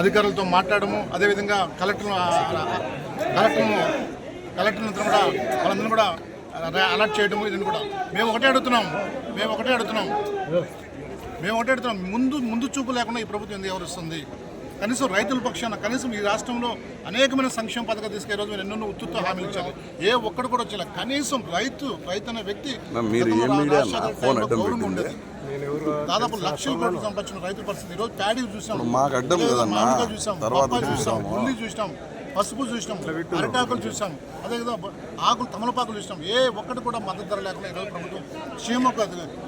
అధికారులతో మాట్లాడము. అదేవిధంగా కలెక్టర్ కలెక్టర్ను కలెక్టర్ కూడా వాళ్ళందరినీ కూడా అలర్ట్ చేయడము ఇదని కూడా. మేము ఒకటే అడుగుతున్నాం. మేము ఒకటే అడుగుతున్నాం. మేము ఒకటే అడుగుతున్నాం. ముందు ముందు చూపు లేకుండా ఈ ప్రభుత్వం ఎందుకు ఎవరిస్తుంది కనీసం రైతుల పక్షాన కనీసం ఈ రాష్ట్రంలో అనేకమైన సంక్షేమ పథకాలు తీసుకే రోజు మీరు ఎన్నెన్నో ఉత్తుతో హామీలు ఇచ్చారు. ఏ ఒక్కడు కూడా వచ్చేలా. కనీసం రైతు రైతు అనే వ్యక్తి గౌరవం? ఉండేది. దాదాపు లక్షల కోట్లు సంపాదించిన రైతుల పరిస్థితి. ఈరోజు ప్యాడీ చూసాం మాకు అడ్డం చూసాం చూసాం. ఉల్లి చూసాం పసుపు చూసినాం అరటాకులు చూసాం. అదేవిధంగా బ- ఆకులు తమలపాకులు చూసినాం. ఏ ఒక్కటి కూడా మద్దతు ధర లేకుండా ఈరోజు ప్రభుత్వం అది ని-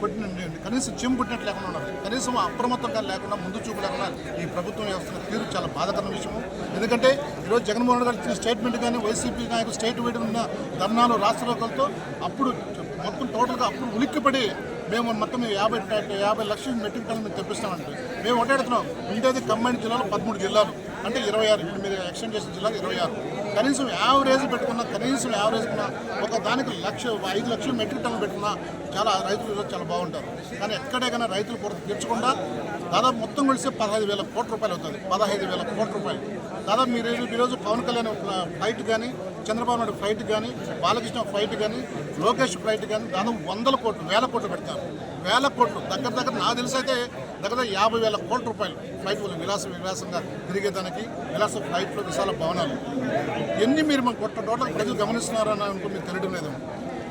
కొట్టిన కనీసం చెంపు కొట్టినట్టు లేకుండా ఉన్నారు కనీసం అప్రమత్తంగా లేకుండా ముందు చూపు లేకుండా ఈ ప్రభుత్వం వ్యవస్థ తీరు చాలా బాధాకరమైన విషయం ఎందుకంటే ఈరోజు జగన్మోహన్ గారు ఇచ్చిన స్టేట్మెంట్ కానీ వైసీపీ నాయకులు స్టేట్ వైడ్ ఉన్న ధర్నాలు రాష్ట్ర అప్పుడు మొత్తం టోటల్గా అప్పుడు ఉలిక్కిపడి మేము మొత్తం యాభై యాభై లక్షల మెట్రిక్ టన్నులు మేము తెప్పిస్తామంటే మేము ఒకటేడుతున్నాం ఉండేది కంబైన్ జిల్లాలో పదమూడు జిల్లాలు. అంటే ఇరవై ఆరు ఇప్పుడు మీరు ఎక్స్టెండ్ చేసిన జిల్లాలు ఇరవై ఆరు. కనీసం యావరేజ్ పెట్టుకున్న కనీసం యావరేజ్ ఉన్న ఒక దానికి లక్ష ఐదు లక్షలు మెట్రిక్ టన్ను పెట్టుకున్నా చాలా రైతులు చాలా బాగుంటారు. కానీ ఎక్కడైనా రైతులు కొరత తీర్చకుండా దాదాపు మొత్తం కలిసి పదహైదు వేల కోట్ల రూపాయలు అవుతుంది. పదహైదు వేల కోట్ల రూపాయలు. దాదాపు మీరు ఈరోజు పవన్ కళ్యాణ్ ఫ్లైట్ కానీ చంద్రబాబు నాయుడు ఫ్లైట్ కానీ బాలకృష్ణ ఫ్లైట్ కానీ లోకేష్ ఫ్లైట్ కానీ దాదాపు వందల కోట్లు వేల కోట్లు పెడతారు. వేల కోట్లు దగ్గర దగ్గర నాకు తెలిసి అయితే దగ్గర యాభై వేల కోట్ల రూపాయలు ఫ్లైట్ విలాస విలాసంగా తిరిగేదానికి విలాస ఫ్లైట్లో విశాల భవనాలు. ఎన్ని మీరు మన కొట్ట టోటల్ ప్రజలు గమనిస్తున్నారని అనుకో మీకు తెలియడం లేదు.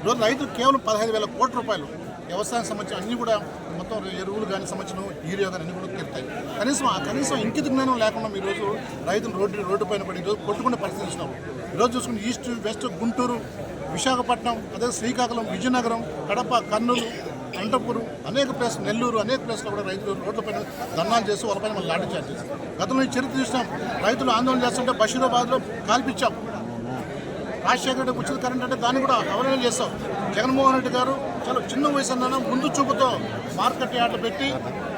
ఈరోజు రైతులు కేవలం పదహైదు వేల కోట్ల రూపాయలు వ్యవసాయం సంబంధించిన అన్నీ కూడా మొత్తం ఎరువులు కానీ సంబంధించిన యూరియా కానీ అన్ని కూడా తీరుతాయి. కనీసం ఆ కనీసం ఇంకిత జ్ఞానం లేకుండా ఈరోజు రైతులు రోడ్డు రోడ్డు పైన పడి ఈరోజు కొట్టుకునే పరిస్థితి చూసినాం ఈరోజు చూసుకుని ఈస్ట్ వెస్ట్ గుంటూరు విశాఖపట్నం అదే శ్రీకాకుళం విజయనగరం కడప కర్నూలు అనంతపురం అనేక ప్లేస్ నెల్లూరు అనేక ప్లేస్లో కూడా రైతులు రోడ్లపైన ధర్నాలు చేసి వాళ్ళపైన మనం లాఠీ చార్జ్ గతంలో ఈ చరిత్ర చూసినాం. రైతులు ఆందోళన చేస్తుంటే బషీరాబాద్లో కాల్పించాం. రాజశేఖర రెడ్డి ఉచిత కరెంట్ అంటే దాన్ని కూడా అవలేం చేస్తాం జగన్మోహన్ రెడ్డి గారు చాలా చిన్న వయసు అన్న ముందు చూపుతో మార్కెట్ యార్డ్లు పెట్టి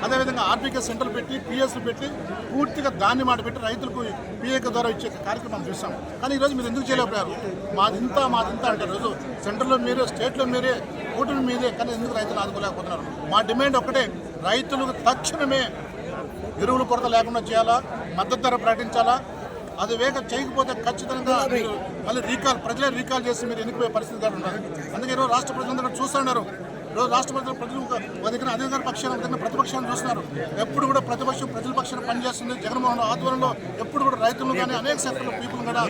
అదేవిధంగా ఆర్బీకే సెంటర్లు పెట్టి పిఎస్లు పెట్టి పూర్తిగా దాన్ని మాట పెట్టి రైతులకు పిఏక ద్వారా ఇచ్చే కార్యక్రమం చూసాం. కానీ ఈరోజు మీరు ఎందుకు చేయలేకపోయారు మాదింత మాదింత అంటే రోజు సెంటర్లో మీరే స్టేట్లో మీరే కూటమి మీదే కానీ ఎందుకు రైతులు ఆదుకోలేకపోతున్నారు? మా డిమాండ్ ఒక్కటే రైతులకు తక్షణమే ఎరువులు కొరత లేకుండా చేయాలా? మద్దతు ధర ప్రకటించాలా? అది వేగ చేయకపోతే ఖచ్చితంగా మీరు మళ్ళీ రీకాల్ ప్రజలే రీకాల్ చేసి మీరు ఎన్నికపోయే పరిస్థితి కూడా ఉన్నారు అందుకే ఈరోజు రాష్ట్ర ప్రజలందరూ చూస్తున్నారు ఈరోజు రాష్ట్ర ప్రజలు ప్రజలు ఒక ఒక దగ్గర అధికార పక్షాన్ని ఒక దగ్గర ప్రతిపక్షాన్ని చూస్తున్నారు. ఎప్పుడు కూడా ప్రతిపక్షం ప్రజల పక్షాన పనిచేస్తుంది. జగన్మోహన్ ఆధ్వర్యంలో ఎప్పుడు కూడా రైతులను కానీ అనేక సెక్టర్ల పీపుల్ కూడా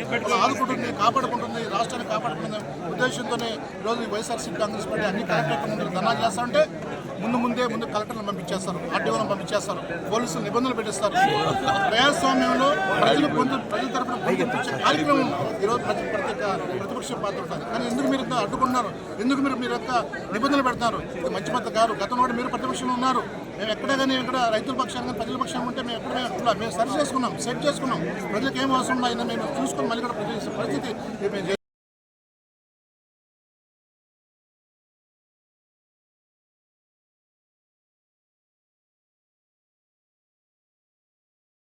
ఆదుకుంటుంది కాపాడుకుంటుంది రాష్ట్రాన్ని కాపాడుకునే ఉద్దేశంతోనే ఈరోజు ఈ వైఎస్ఆర్సీపీ కాంగ్రెస్ పార్టీ అన్ని కలెక్టరేట్ ముందు ధర్నా ముందు ముందే ముందు కలెక్టర్లను పంపించేస్తారు ఆర్టీఓలను పంపించేస్తారు పోలీసులు నిబంధనలు పెట్టిస్తారు. ప్రజాస్వామ్యంలో ప్రజలు పొందు ప్రజల తరఫున పొందించే కార్యక్రమం ఈరోజు ప్రతి ప్రత్యేక ప్రతిపక్ష పాత్ర ఉంటుంది. కానీ ఎందుకు మీరు అడ్డుకుంటున్నారు? ఎందుకు మీరు మీరు యొక్క నిబంధనలు పెడతారు ఇది మంచి పద్ధతి గారు గతంలో కూడా మీరు ప్రతిపక్షంలో ఉన్నారు. మేము ఎక్కడ కానీ ఇక్కడ రైతుల పక్షాన్ని కానీ ప్రజల పక్షాన్ని ఉంటే మేము ఎక్కడ మేము ఎక్కడ మేము సరి చేసుకున్నాం సెట్ చేసుకున్నాం. ప్రజలకు ఏం అవసరం ఉందో అయినా మేము చూసుకొని మళ్ళీ కూడా ప్రజలు పరిస్థితి మేము